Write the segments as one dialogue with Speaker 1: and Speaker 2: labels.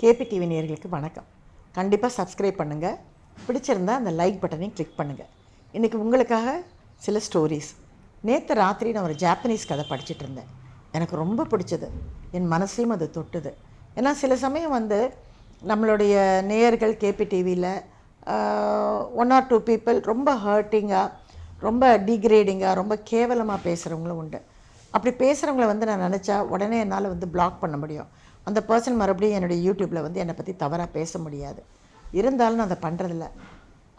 Speaker 1: KP TV நேர்களுக்கு வணக்கம். கண்டிப்பாக சப்ஸ்கிரைப் பண்ணுங்கள் பிடிச்சிருந்தா அந்த லைக் பட்டனையும் கிளிக் பண்ணுங்கள் இன்றைக்கி உங்களுக்காக சில ஸ்டோரிஸ் நேற்று ராத்திரி நான் ஒரு ஜாப்பனீஸ் கதை படிச்சுட்டு இருந்தேன். எனக்கு ரொம்ப பிடிச்சது. என் மனசையும் அது தொட்டுது. ஏன்னா சில சமயம் வந்து நம்மளுடைய நேயர்கள் கேபி டிவியில் ஒன் ஆர் டூ பீப்புள் ரொம்ப ஹர்ட்டிங்காக ரொம்ப டிகிரேடிங்காக ரொம்ப கேவலமாக பேசுகிறவங்களும் உண்டு. அப்படி பேசுகிறவங்கள வந்து நான் நினச்சா உடனே என்னால் வந்து பிளாக் பண்ண முடியும். அந்த பர்சன் மறுபடியும் என்னுடைய யூடியூப்பில் வந்து என்னை பற்றி தவறாக பேச முடியாது. இருந்தாலும் நான் அதை பண்ணுறதில்ல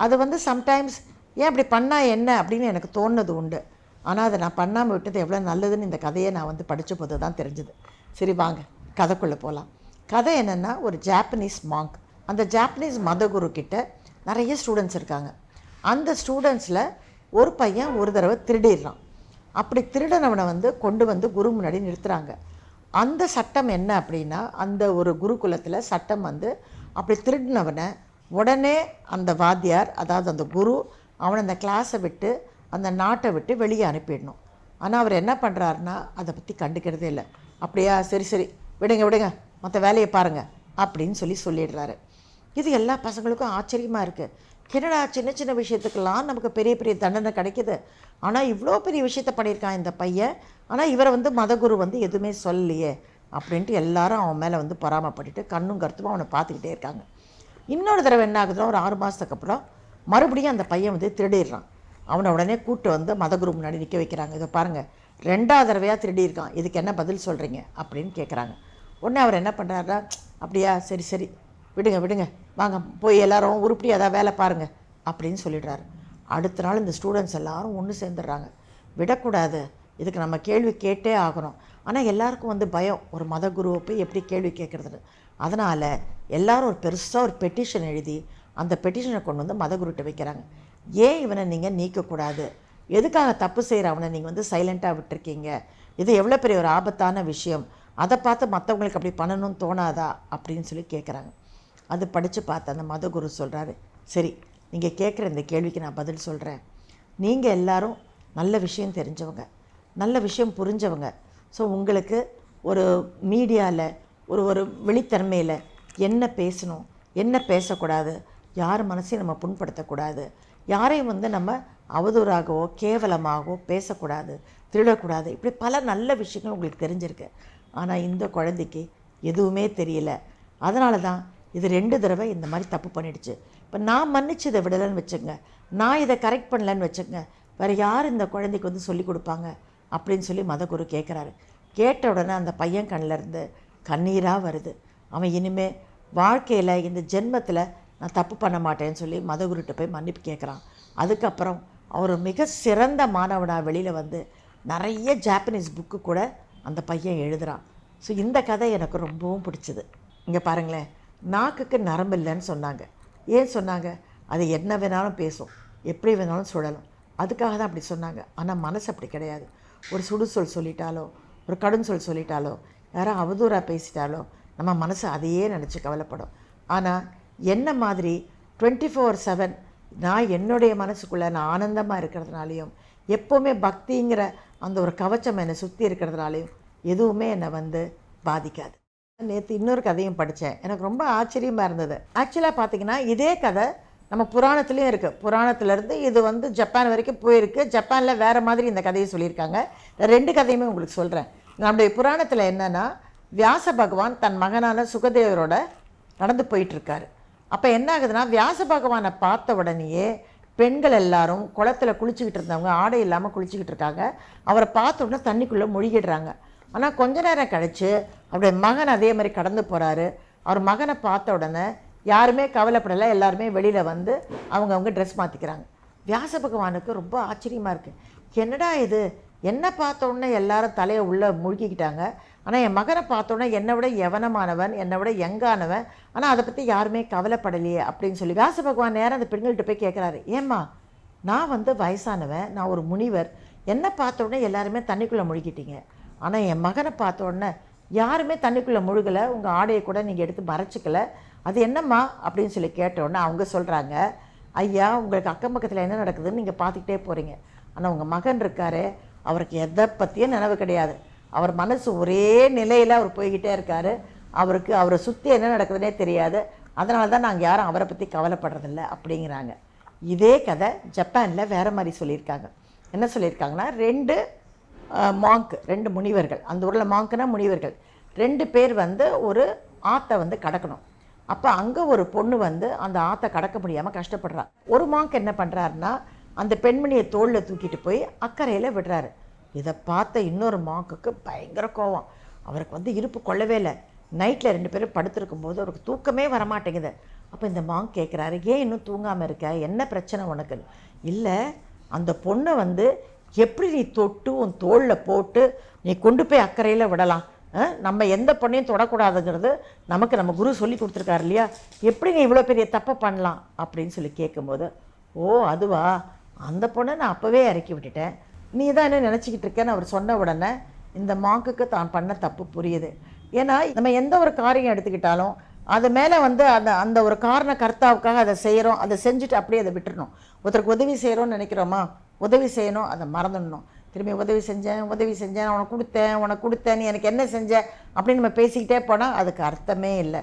Speaker 1: அது வந்து சம்டைம்ஸ் ஏன் அப்படி பண்ணால் என்ன அப்படின்னு எனக்கு தோணுது உண்டு. ஆனால் அதை நான் பண்ணாமல் விட்டது எவ்வளோ நல்லதுன்னு இந்த கதையை நான் வந்து படித்த போது தான் தெரிஞ்சுது. சரி வாங்க கதைக்குள்ளே போகலாம் கதை என்னென்னா ஒரு ஜாப்பனீஸ் மாங்க் அந்த ஜாப்பனீஸ் மதகுரு கிட்ட நிறைய ஸ்டூடெண்ட்ஸ் இருக்காங்க. அந்த ஸ்டூடெண்ட்ஸில் ஒரு பையன் ஒரு தடவை திருடிடுறான். அப்படி திருடனவனை வந்து கொண்டு வந்து குரு முன்னாடி நிறுத்துகிறாங்க அந்த சட்டம் என்ன அப்படின்னா அந்த ஒரு குருகுலத்தில் சட்டம் வந்து அப்படி திருடினவனை உடனே அந்த வாத்தியார் அதாவது அந்த குரு அவனை அந்த கிளாஸை விட்டு அந்த நாட்டை விட்டு வெளியே அனுப்பிடணும். ஆனால் அவர் என்ன பண்ணுறாருன்னா அதை பற்றி கண்டுக்கிறதே இல்லை. அப்படியா சரி சரி விடுங்க விடுங்க மற்ற வேலையை பாருங்கள் அப்படின்னு சொல்லி சொல்லிடுறாரு. இது எல்லா பசங்களுக்கும் ஆச்சரியமாக இருக்குது என்னடா சின்ன சின்ன விஷயத்துக்கெல்லாம் நமக்கு பெரிய பெரிய தண்டனை கிடைக்கிது? ஆனால் இவ்வளோ பெரிய விஷயத்த பண்ணியிருக்கான் இந்த பையன். ஆனால் இவரை வந்து மதகுரு வந்து எதுவுமே சொல்லலையே அப்படின்ட்டு எல்லாரும் அவன் மேலே வந்து பராமப்பட்டுட்டு கண்ணும் கருத்துமாக அவனை பார்த்துக்கிட்டே இருக்காங்க. இன்னொரு தடவை என்ன ஆகுதுன்னா ஒரு ஆறு மாதத்துக்கு அப்புறம் மறுபடியும் அந்த பையன் வந்து திருடிடுறான். அவனை உடனே கூட்டு வந்து மதகுரு முன்னாடி நிற்க வைக்கிறாங்க. இதை பாருங்கள் ரெண்டாவது தடவையாக திருடியிருக்கான். இதுக்கு என்ன பதில் சொல்கிறீங்க அப்படின்னு கேட்குறாங்க உடனே அவர் என்ன பண்ணுறாருனா அப்படியா சரி சரி. விடுங்க விடுங்க. வாங்க போய் எல்லாரும் உருப்படி ஏதாவது வேலை பாருங்கள் அப்படின்னு சொல்லிடுறாரு. அடுத்த நாள் இந்த ஸ்டூடெண்ட்ஸ் எல்லாரும் ஒன்று சேர்ந்துடுறாங்க. விடக்கூடாது. இதுக்கு நம்ம கேள்வி கேட்டே ஆகணும். ஆனால் எல்லாருக்கும் வந்து பயம். ஒரு மத குருவை போய் எப்படி கேள்வி கேட்குறதுன்னு அதனால் எல்லாரும் ஒரு பெருசாக ஒரு பெட்டிஷன் எழுதி அந்த பெட்டிஷனை கொண்டு வந்து மதகுருட்ட வைக்கிறாங்க. ஏன் இவனை நீங்கள் நீக்கக்கூடாது? எதுக்காக தப்பு செய்கிற அவனை நீங்கள் வந்து சைலண்ட்டாக விட்டுருக்கீங்க? இது எவ்வளோ பெரிய ஒரு ஆபத்தான விஷயம். அதை பார்த்து மற்றவங்களுக்கு அப்படி பண்ணணும்னு தோணாதா? அப்படின்னு சொல்லி கேட்குறாங்க அது படித்து பார்த்து அந்த மதகுரு சொல்கிறாரு சரி நீங்கள் கேட்குற இந்த கேள்விக்கு நான் பதில் சொல்கிறேன் நீங்கள் எல்லோரும் நல்ல விஷயம் தெரிஞ்சவங்க. நல்ல விஷயம் புரிஞ்சவங்க. ஸோ உங்களுக்கு ஒரு மீடியாவில் ஒரு ஒரு வெளித்தன்மையில் என்ன பேசணும் என்ன பேசக்கூடாது யார் மனசையும் நம்ம புண்படுத்தக்கூடாது யாரையும் வந்து நம்ம அவதூறாகவோ கேவலமாகவோ பேசக்கூடாது திருடக்கூடாது இப்படி பல நல்ல விஷயங்கள் உங்களுக்கு தெரிஞ்சிருக்கு. ஆனால் இந்த குழந்தைக்கு எதுவுமே தெரியல. அதனால தான் இது ரெண்டு தடவை இந்த மாதிரி தப்பு பண்ணிடுச்சு. இப்போ நான் மன்னிச்சு இதை விடலைன்னு வச்சுங்க நான் இதை கரெக்ட் பண்ணலன்னு வச்சுங்க வேறு யார் இந்த குழந்தைக்கு வந்து சொல்லி கொடுப்பாங்க? அப்படின்னு சொல்லி மதகுரு கேட்குறாரு கேட்ட உடனே அந்த பையன் கண்ணிலேருந்து கண்ணீராக வருது. அவன் இனிமேல் வாழ்க்கையில் இந்த ஜென்மத்தில் நான் தப்பு பண்ண மாட்டேன்னு சொல்லி மதகுருட்ட போய் மன்னிப்பு கேட்குறான் அதுக்கப்புறம் அவர் மிக சிறந்த மாணவனாக வெளியில் வந்து நிறைய ஜாப்பனீஸ் புக்கு கூட அந்த பையன் எழுதுகிறான் ஸோ இந்த கதை எனக்கு ரொம்பவும் பிடிச்சது. இங்கே பாருங்களேன். நாக்குக்கு நரம்பு இல்லைன்னு சொன்னாங்க. ஏன் சொன்னாங்க? அது என்ன வேணாலும் பேசும். எப்படி வேணாலும் சுழலும் அதுக்காக தான் அப்படி சொன்னாங்க. ஆனால் மனசு அப்படி கிடையாது. ஒரு சுடுசொல் சொல்லிட்டாலோ ஒரு கடும் சொல் சொல்லிட்டாலோ யாரோ அவதூறாக பேசிட்டாலோ நம்ம மனசு அதையே நினச்சி கவலைப்படும். ஆனால் என்ன மாதிரி டுவெண்ட்டி ஃபோர் செவன் நான் என்னுடைய மனசுக்குள்ளே நான் ஆனந்தமாக இருக்கிறதுனாலையும் எப்போவுமே பக்திங்கிற அந்த ஒரு கவச்சம் என்னை சுற்றி இருக்கிறதுனாலையும் எதுவுமே என்னை வந்து பாதிக்காது. நேற்று இன்னொரு கதையும் படித்தேன் எனக்கு ரொம்ப ஆச்சரியமாக இருந்தது. ஆக்சுவலாக பார்த்தீங்கன்னா இதே கதை நம்ம புராணத்துலேயும் இருக்குது புராணத்துலேருந்து இது வந்து ஜப்பான் வரைக்கும் போயிருக்கு. ஜப்பானில் வேறு மாதிரி இந்த கதையை சொல்லியிருக்காங்க. நான் ரெண்டு கதையுமே உங்களுக்கு சொல்கிறேன் நம்முடைய புராணத்தில் என்னென்னா வியாச பகவான் தன் மகனான சுகதேவரோட நடந்து போயிட்டுருக்காரு. அப்போ என்ன ஆகுதுன்னா வியாச பகவானை பார்த்த உடனேயே பெண்கள் எல்லாரும் குளத்துல குளிச்சுக்கிட்டு இருந்தவங்க ஆடை இல்லாமல் குளிச்சுக்கிட்டு இருக்காங்க. அவரை பார்த்த உடனே தண்ணிக்குள்ளே முழுகிடுறாங்க. ஆனால் கொஞ்ச நேரம் கழித்து அவருடைய மகன் அதே மாதிரி கடந்து போகிறாரு அவர் மகனை பார்த்த உடனே யாருமே கவலைப்படலை. எல்லாருமே வெளியில் வந்து அவங்கவுங்க ட்ரெஸ் மாற்றிக்கிறாங்க வியாச பகவானுக்கு ரொம்ப ஆச்சரியமாக இருக்குது என்னடா இது? என்னை பார்த்தோன்னே எல்லாரும் தலையை உள்ளே முழுகிக்கிட்டாங்க ஆனால் என் மகனை பார்த்தோன்னே என்னை விட எவனமானவன் என்னை விட எங்கானவன் ஆனால் அதை பற்றி யாருமே கவலைப்படலையே அப்படின்னு சொல்லி வியாச பகவான் நேரம் அந்த பெண்கள்கிட்ட போய் கேட்குறாரு ஏம்மா நான் வந்து வயசானவன் நான் ஒரு முனிவர். என்னை பார்த்தோன்னே எல்லாருமே தண்ணிக்குள்ளே முழுகிட்டீங்க ஆனால் என் மகனை பார்த்த உடனே யாருமே தண்ணிக்குள்ளே முழுகலை உங்கள் ஆடையை கூட நீங்கள் எடுத்து மறைச்சிக்கல. அது என்னம்மா? அப்படின்னு சொல்லி கேட்டோன்னே அவங்க சொல்கிறாங்க ஐயா உங்களுக்கு அக்கம் பக்கத்தில் என்ன நடக்குதுன்னு நீங்கள் பார்த்துக்கிட்டே போகிறீங்க ஆனால் உங்கள் மகன் இருக்காரு அவருக்கு எதை பற்றியும் நினைவு கிடையாது. அவர் மனசு ஒரே நிலையில் அவர் போய்கிட்டே இருக்காரு. அவருக்கு அவரை சுற்றி என்ன நடக்குதுன்னே தெரியாது. அதனால தான் நாங்கள் யாரும் அவரை பற்றி கவலைப்படுறதில்ல அப்படிங்கிறாங்க. இதே கதை ஜப்பானில் வேறு மாதிரி சொல்லியிருக்காங்க. என்ன சொல்லியிருக்காங்கன்னா ரெண்டு மாங்க் ரெண்டு முனிவர்கள். அந்த ஊரில் மாங்க்னா முனிவர்கள். ரெண்டு பேர் வந்து ஒரு ஆற்றை வந்து கடக்கணும். அப்போ அங்கே ஒரு பொண்ணு வந்து அந்த ஆற்றை கடக்க முடியாமல் கஷ்டப்படுறா. ஒரு மாங்க் என்ன பண்ணுறாருன்னா அந்த பெண்மணியை தோளில் தூக்கிட்டு போய் அக்கறையில் விடுறாரு. இதை பார்த்த இன்னொரு மாங்குக்கு பயங்கர கோவம். அவருக்கு வந்து இருப்பு கொள்ளவே இல்லை. நைட்டில் ரெண்டு பேரும் படுத்திருக்கும் போது அவருக்கு தூக்கமே வரமாட்டேங்குது. அப்போ இந்த மாங்க் கேட்குறாரு ஏன் இன்னும் தூங்காமல் இருக்க? என்ன பிரச்சனை உனக்கு இல்லை அந்த பொண்ணை வந்து எப்படி நீ தொட்டு உன் தோளில் போட்டு நீ கொண்டு போய் அக்கறையில் விடலாம்? நம்ம எந்த பொண்ணையும் தொடக்கூடாதுங்கிறது நமக்கு நம்ம குரு சொல்லி கொடுத்துருக்காரு இல்லையா? எப்படி நீ இவ்வளோ பெரிய தப்பை பண்ணலாம் அப்படின்னு சொல்லி கேட்கும்போது ஓ அதுவா? அந்த பொண்ணை நான் அப்போவே இறக்கி விட்டுட்டேன். நீ தான் என்ன நினச்சிக்கிட்டு இருக்கேன்னு அவர் சொன்ன உடனே இந்த மாங்குக்கு தான் பண்ண தப்பு புரியுது. ஏன்னா நம்ம எந்த ஒரு காரியம் எடுத்துக்கிட்டாலும் அது மேலே வந்து அந்த அந்த ஒரு காரண கர்த்தாவுக்காக அதை செய்கிறோம் அதை செஞ்சுட்டு அப்படியே அதை விட்டுறணும். ஒருத்தருக்கு உதவி செய்கிறோம்னு நினைக்கிறோமா? உதவி செய்யணும் அதை மறந்துடணும். திரும்பி உதவி செஞ்சேன் உதவி செஞ்சேன் உனக்கு கொடுத்தேன் உனக்கு கொடுத்தேன் நீ எனக்கு என்ன செஞ்ச? அப்படின்னு நம்ம பேசிக்கிட்டே போனால் அதுக்கு அர்த்தமே இல்லை.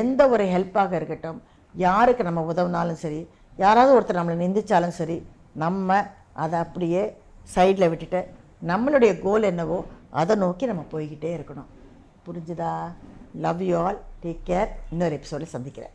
Speaker 1: எந்த ஒரு ஹெல்ப்பாக இருக்கட்டும் யாருக்கு நம்ம உதவினாலும் சரி யாராவது ஒருத்தர் நம்மளை நிந்திச்சாலும் சரி நம்ம அதை அப்படியே சைடில் விட்டுட்டு நம்மளுடைய கோல் என்னவோ அதை நோக்கி நம்ம போய்கிட்டே இருக்கணும். புரிஞ்சுதா? Love you all take care இன்னொரு எபிசோடில் சந்திக்கிறேன்.